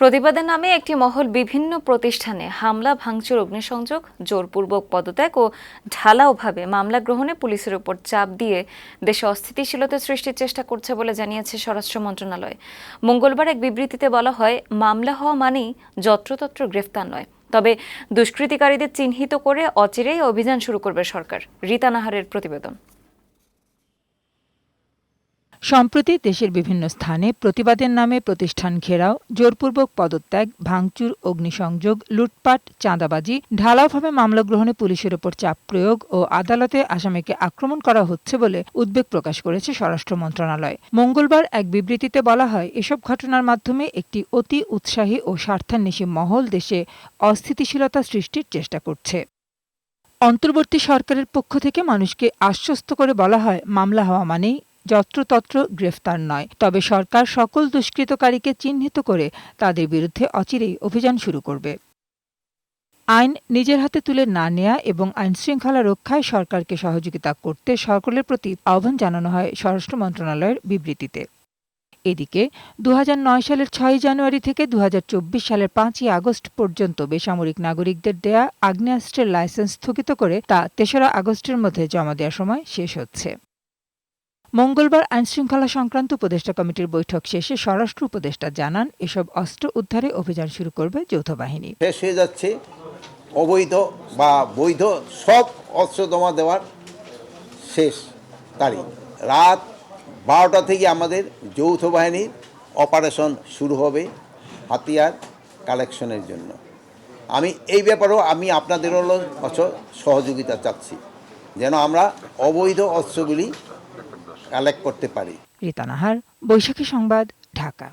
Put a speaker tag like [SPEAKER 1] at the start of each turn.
[SPEAKER 1] প্রতিবাদের নামে একটি মহল বিভিন্ন প্রতিষ্ঠানে হামলা, ভাঙচুর, অগ্নিসংযোগ, জোরপূর্বক পদত্যাগ ও ঢালাওভাবে মামলা গ্রহণে পুলিশের উপর চাপ দিয়ে দেশে অস্থিতিশীলতা সৃষ্টির চেষ্টা করছে বলে জানিয়েছে স্বরাষ্ট্র মন্ত্রণালয়। মঙ্গলবার এক বিবৃতিতে বলা হয়, মামলা হওয়া মানেই যত্রতত্র গ্রেফতার নয়। তবে দুষ্কৃতিকারীদের চিহ্নিত করে অচিরেই অভিযান শুরু করবে সরকার। রীতা নাহারের প্রতিবেদন।
[SPEAKER 2] সম্প্রতি দেশের বিভিন্ন স্থানে প্রতিবাদের নামে প্রতিষ্ঠান ঘেরাও, জোরপূর্বক পদত্যাগ, ভাঙচুর, অগ্নিসংযোগ, লুটপাট, চাঁদাবাজি, ঢালাওভাবে মামলা গ্রহণে পুলিশের ওপর চাপ প্রয়োগ ও আদালতে আসামিকে আক্রমণ করা হচ্ছে বলে উদ্বেগ প্রকাশ করেছে স্বরাষ্ট্র মন্ত্রণালয়। মঙ্গলবার এক বিবৃতিতে বলা হয়, এসব ঘটনার মাধ্যমে একটি অতি উৎসাহী ও স্বার্থান্বেষী মহল দেশে অস্থিতিশীলতা সৃষ্টির চেষ্টা করছে। অন্তর্বর্তী সরকারের পক্ষ থেকে মানুষকে আশ্বস্ত করে বলা হয়, মামলা হওয়া মানেই যত্রতত্র গ্রেফতার নয়। তবে সরকার সকল দুষ্কৃতকারীকে চিহ্নিত করে তাদের বিরুদ্ধে অচিরেই অভিযান শুরু করবে। আইন নিজের হাতে তুলে না নেয়া এবং আইন শৃঙ্খলা রক্ষায় সরকারকে সহযোগিতা করতে সকলের প্রতি আহ্বান জানানো হয় স্বরাষ্ট্র মন্ত্রণালয়ের বিবৃতিতে। এদিকে, দুহাজার নয় সালের ছয় জানুয়ারি থেকে দু হাজার চব্বিশ সালের পাঁচই আগস্ট পর্যন্ত বেসামরিক নাগরিকদের দেয়া আগ্নেয়াস্ত্রের লাইসেন্স স্থগিত করে তা তেসরা আগস্টের মধ্যে জমা দেওয়ার সময় শেষ হচ্ছে। মঙ্গলবার আইনশৃঙ্খলা সংক্রান্ত উপদেষ্টা কমিটির বৈঠক শেষে স্বরাষ্ট্র উপদেষ্টা জানান, এসব অস্ত্র উদ্ধারে অভিযান শুরু করবে যৌথ বাহিনী।
[SPEAKER 3] শেষ হয়ে যাচ্ছে অবৈধ বা বৈধ সব অস্ত্র জমা দেওয়ার শেষ তারিখ। রাত বারোটা থেকে আমাদের যৌথ বাহিনীর অপারেশন শুরু হবে হাতিয়ার কালেকশনের জন্য। আমি এই ব্যাপারেও আমি আপনাদের হলো অচ- সহযোগিতা চাচ্ছি, যেন আমরা অবৈধ অস্ত্রগুলি কালেক্ট করতে পারি।
[SPEAKER 2] রীতা নাহার বৈশাখী সংবাদ ঢাকা।